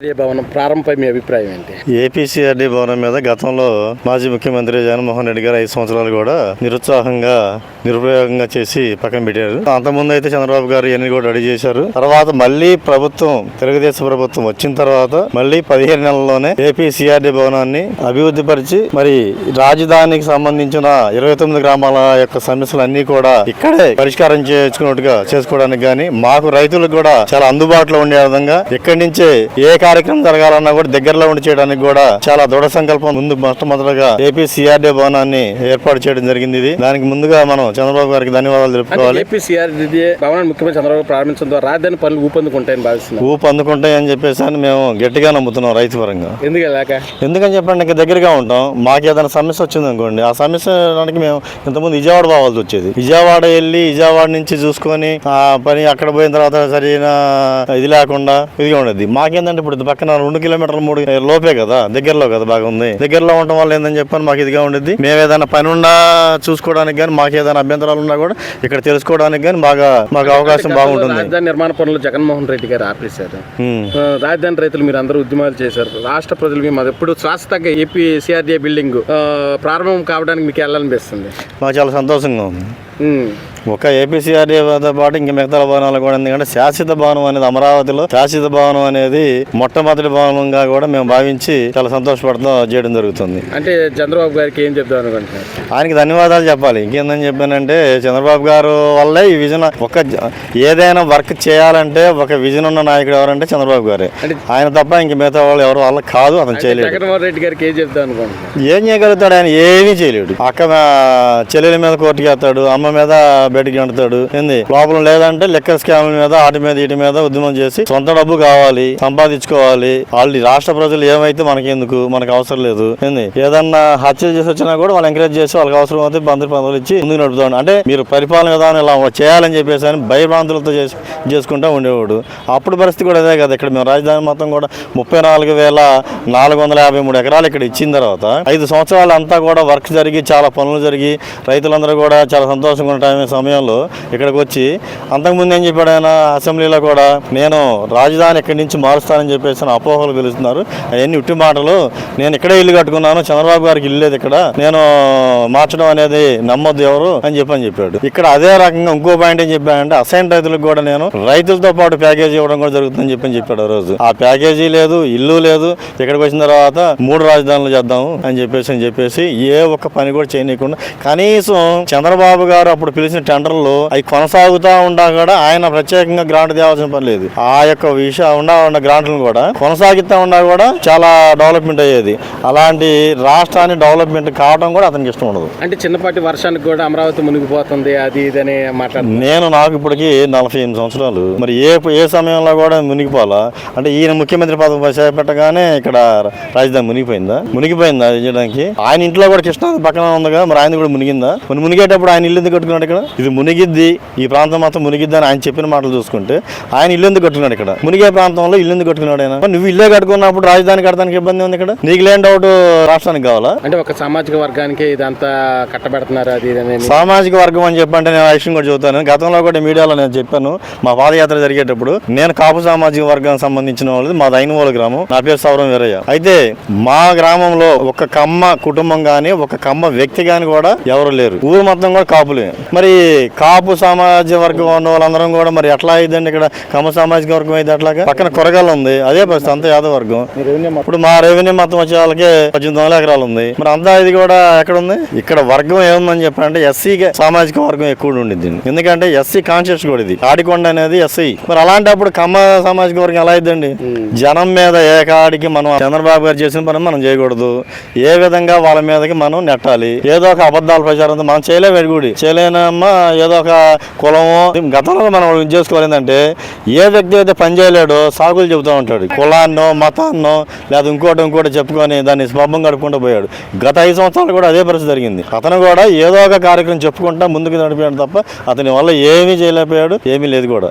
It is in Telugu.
భవనం ప్రారంభపై మీ అభిప్రాయం ఏంటి? ఏపీసీఆర్డీ భవనం మీద గతంలో మాజీ ముఖ్యమంత్రి జగన్మోహన్ రెడ్డి గారు ఐదు సంవత్సరాలు కూడా నిరుత్సాహంగా నిరుపయోగంగా చేసి పక్కన పెట్టారు. అంతకుముందు అయితే చంద్రబాబు గారు ఇవన్నీ కూడా రెడీ చేశారు. తర్వాత మళ్ళీ ప్రభుత్వం తెలుగుదేశం ప్రభుత్వం వచ్చిన తర్వాత మళ్ళీ పదిహేను నెలల్లోనే ఏపీసీఆర్డీ భవనాన్ని అభివృద్ధి పరిచి మరి రాజధానికి సంబంధించిన ఇరవై తొమ్మిది గ్రామాల యొక్క సమస్యలన్నీ కూడా ఇక్కడే పరిష్కారం చేసుకున్నట్టుగా చేసుకోవడానికి గానీ మాకు రైతులకు కూడా చాలా అందుబాటులో ఉండే విధంగా ఇక్కడి నుంచే ఏ కార్యక్రమం జరగాలన్నా కూడా దగ్గరలో ఉండి చేయడానికి కూడా చాలా దృఢ సంకల్పం ముందు మొట్టమొదటిగా ఏపీ సిఆర్డీ భవనాన్ని ఏర్పాటు చేయడం జరిగింది ఇది. దానికి ముందుగా మనం చంద్రబాబు గారికి ధన్యవాదాలు తెలుపుకోవాలి. ఏపీ సిఆర్డీ భవనాన్ని ముఖ్యమంత్రి చంద్రబాబు ప్రారంభించడం ద్వారా రాజధాని పనులు ఊపందుకుంటాయని భావిస్తున్నారు ఊపు అందుకుంటాయని చెప్పేసి అని మేము గట్టిగా నమ్ముతున్నాం రైతు పరంగా. ఎందుకని చెప్పండి ఇంకా దగ్గరగా ఉంటాం. మాకు ఏదైనా సమస్య వచ్చింది అనుకోండి ఆ సమస్య మేము ఇంతకుముందు విజయవాడ పోవాల్సి వచ్చేది. విజయవాడ వెళ్ళి విజయవాడ నుంచి చూసుకొని ఆ పని అక్కడ పోయిన తర్వాత సరైన ఇది లేకుండా ఇదిగా ఉండేది. మాకేందంటే ఇప్పుడు ఇది పక్కన రెండు కిలోమీటర్లు మూడు లోపే కదా దగ్గరలో కదా బాగా ఉంది. దగ్గరలో ఉండటం వల్ల ఏందని చెప్పని మాకు ఇదిగా ఉండేది మేము ఏదైనా పని ఉన్నా చూసుకోవడానికి కానీ మాకు ఏదైనా అభ్యంతరాలు ఉన్నా కూడా ఇక్కడ తెలుసుకోవడానికి కానీ బాగా మాకు అవకాశం బాగుంటుంది. రాజధాని నిర్మాణ పనులు జగన్మోహన్ రెడ్డి గారు ఆపేశారు. రాజధాని రైతులు మీరు అందరూ ఉద్యమాలు చేశారు. రాష్ట్ర ప్రజలు మేము అది ఎప్పుడు శాశ్వతంగా ఏపీ సిఆర్డీఏ బిల్డింగ్ ప్రారంభం కావడానికి మీకు వెళ్ళాలనిపిస్తుంది. మాకు చాలా సంతోషంగా ఉంది. ఒక ఏపీసీఆర్డీతో పాటు ఇంకా మిగతా భవనాలు కూడా ఎందుకంటే శాశ్వత భవనం అనేది అమరావతిలో శాశ్వత భవనం అనేది మొట్టమొదటి భవనంగా కూడా మేము భావించి చాలా సంతోషపడతా చేయడం జరుగుతుంది. అంటే చంద్రబాబు గారికి ఏం అనుకుంటున్నారు? ఆయనకి ధన్యవాదాలు చెప్పాలి. ఇంకేందని చెప్పానంటే చంద్రబాబు గారు వల్లే ఈ విజన్ ఒక ఏదైనా వర్క్ చేయాలంటే ఒక విజన్ ఉన్న నాయకుడు ఎవరంటే చంద్రబాబు గారే. ఆయన తప్ప ఇంక మిగతా వాళ్ళు ఎవరు వల్ల కాదు అతను చేయలేడు. జగన్మోహన్ రెడ్డి గారికి ఏం అనుకుంటున్నారు? ఏం చేయగలుగుతాడు ఆయన? ఏమీ చేయలేడు. అక్క చెల్లెల మీద కోర్టుకి వేస్తాడు అమ్మ మీద బయటికి అంటాడు ఏంది? లోపల లేదంటే లెక్కర్ స్కామ్ మీద వాటి మీద వీటి మీద ఉద్యమం చేసి సొంత డబ్బు కావాలి సంపాదించుకోవాలి. వాళ్ళు రాష్ట్ర ప్రజలు ఏమైతే మనకి ఎందుకు మనకు అవసరం లేదు. ఏంది? ఏదన్నా హత్య చేసి వచ్చినా కూడా వాళ్ళు ఎంకరేజ్ చేసి వాళ్ళకి అవసరం అయితే బంధు పనులు ఇచ్చి ముందుకు నడుపుతాడు. అంటే మీరు పరిపాలన విధానం ఇలా చేయాలని చెప్పేసి అని భయభ్రాంతులతో చేసి చేసుకుంటూ ఉండేవాడు. అప్పుడు పరిస్థితి కూడా అదే కదా. ఇక్కడ మేము రాజధాని మొత్తం కూడా ముప్పై నాలుగు వేల నాలుగు వందల యాభై మూడు ఎకరాలు ఇక్కడ ఇచ్చిన తర్వాత ఐదు సంవత్సరాలు అంతా కూడా వర్క్ జరిగి చాలా పనులు జరిగి రైతులందరూ కూడా చాలా సంతోషంగా ఉంటాయి సమయంలో ఇక్కడికి వచ్చి అంతకుముందు ఏం చెప్పాడు ఆయన అసెంబ్లీలో కూడా నేను రాజధాని ఇక్కడి నుంచి మారుస్తానని చెప్పేసి అపోహలు పిలుస్తున్నారు అవన్నీ ఉట్టి మాటలు. నేను ఇక్కడే ఇల్లు కట్టుకున్నాను చంద్రబాబు గారికి ఇల్లు లేదు ఇక్కడ. నేను మార్చడం అనేది నమ్మొద్దు ఎవరు అని చెప్పని చెప్పాడు. ఇక్కడ అదే రకంగా ఇంకో పాయింట్ ఏం చెప్పానంటే అసైన్ రైతులకు కూడా నేను రైతులతో పాటు ప్యాకేజీ ఇవ్వడం కూడా జరుగుతుందని చెప్పని చెప్పాడు ఆ రోజు. ఆ ప్యాకేజీ లేదు ఇల్లు లేదు. ఇక్కడికి వచ్చిన తర్వాత మూడు రాజధానులు చేద్దాము అని చెప్పేసి అని చెప్పేసి ఏ ఒక్క పని కూడా చేయనీయకుండా కనీసం చంద్రబాబు గారు అప్పుడు పిలిచిన టెండర్లు అవి కొనసాగుతా ఉండా కూడా ఆయన ప్రత్యేకంగా గ్రాంట్ తేవాల్సిన పని లేదు. ఆ యొక్క విషయం ఉండా ఉన్న గ్రాంట్లను కూడా కొనసాగిస్తా ఉండా కూడా చాలా డెవలప్మెంట్ అయ్యేది. అలాంటి రాష్ట్రాన్ని డెవలప్మెంట్ కావడం కూడా అతనికి ఇష్టం ఉండదు. అంటే చిన్నపాటి వర్షానికి కూడా అమరావతి మునిగిపోతుంది అది ఇది అని మాట్లాడుతున్నారు. నేను నాకు ఇప్పటికి నలభై ఎనిమిది సంవత్సరాలు. మరి ఏ ఏ సమయంలో కూడా మునిగిపోవాలా? అంటే ఈయన ముఖ్యమంత్రి పదవి చేపట్టగానే ఇక్కడ రాజధాని మునిగిపోయిందా? మునిగిపోయిందా? చేయడానికి? ఆయన ఇంట్లో కూడా కృష్ణా పక్కన ఉందిగా మరి ఆయన కూడా మునిగిందా? మరి మునిగేటప్పుడు ఆయన ఇల్లు ఎందుకు కట్టుకున్నాడు ఇక్కడ? ఇది మునిగిద్ది ఈ ప్రాంతం మొత్తం మునిగిద్ది అని ఆయన చెప్పిన మాటలు చూసుకుంటే ఆయన ఇల్లు ఎందుకు కట్టుకున్నాడు ఇక్కడ? మునిగే ప్రాంతంలో ఇల్లు ఎందుకు కట్టుకున్నాడు ఆయన? నువ్వు ఇల్లే కట్టుకున్నప్పుడు రాజధాని కట్టడానికి ఇబ్బంది ఉంది ఇక్కడ? నీకు లేని డౌట్ రాష్ట్రానికి కావాలా? అంటే ఒక సామాజిక వర్గానికి ఇదంతా కట్టబెడుతున్నారు అది సామాజిక వర్గం అని చెప్పంటే నేను ఆ విషయం కూడా చెబుతాను. గతంలో కూడా మీడియాలో నేను చెప్పాను మా పాదయాత్ర జరిగేటప్పుడు నేను కాపు సామాజిక వర్గానికి సంబంధించిన వాళ్ళది మా దైనవోలు గ్రామం. నా పేరు సౌరం వీరయ్య. అయితే మా గ్రామంలో ఒక కమ్మ కుటుంబం గాని ఒక కమ్మ వ్యక్తి గాని కూడా ఎవరు లేరు. ఊరు మొత్తం కూడా కాపులే. మరి కాపు సామాజిక వర్గం ఉన్న వాళ్ళందరం కూడా మరి ఎట్లా అయిందండి ఇక్కడ? కమ్మ సామాజిక వర్గం అయితే అట్లాగా? పక్కన కొరగాలు ఉంది. అదే పరిస్థితి అంతా యాదవ వర్గం. ఇప్పుడు మా రెవెన్యూ మొత్తం వచ్చే వాళ్ళకి పద్దెనిమిది వందల ఎకరాలు ఉంది. మరి అంతా ఇది కూడా ఎక్కడ ఉంది ఇక్కడ వర్గం ఏముందని చెప్పారంటే ఎస్సీ సామాజిక వర్గం ఎక్కువ ఉండింది ఎందుకంటే ఎస్సీ కాన్షియస్ కూడా ఇది. ఆడికొండ అనేది ఎస్సీ. మరి అలాంటప్పుడు కమ్మ సామాజిక వర్గం ఎలా అయిద్దండి? జనం మీద ఏ కాడికి మనం చంద్రబాబు గారు చేసిన పని మనం చేయకూడదు. ఏ విధంగా వాళ్ళ మీదకి మనం నెట్టాలి? ఏదో ఒక అబద్ధాల ప్రచారం మనం చేయలేము ఎడుగుడి చేయలేనమ్మా ఏదో ఒక కులము. గతంలో మనం చేసుకోవాలి చేసుకోవాలంటే ఏ వ్యక్తి అయితే పని చేయలేడో సాగులు చెబుతూ ఉంటాడు. కులాన్నో మతాన్నో లేదా ఇంకోటి ఇంకోటి చెప్పుకొని దాన్ని స్వభం గడుపుకుంటూ పోయాడు. గత ఐదు సంవత్సరాలు కూడా అదే పరిస్థితి జరిగింది. అతను కూడా ఏదో ఒక కార్యక్రమం చెప్పుకుంటా ముందుకు నడిపాడు తప్ప అతని వల్ల ఏమీ చేయలేకపోయాడు ఏమీ లేదు కూడా.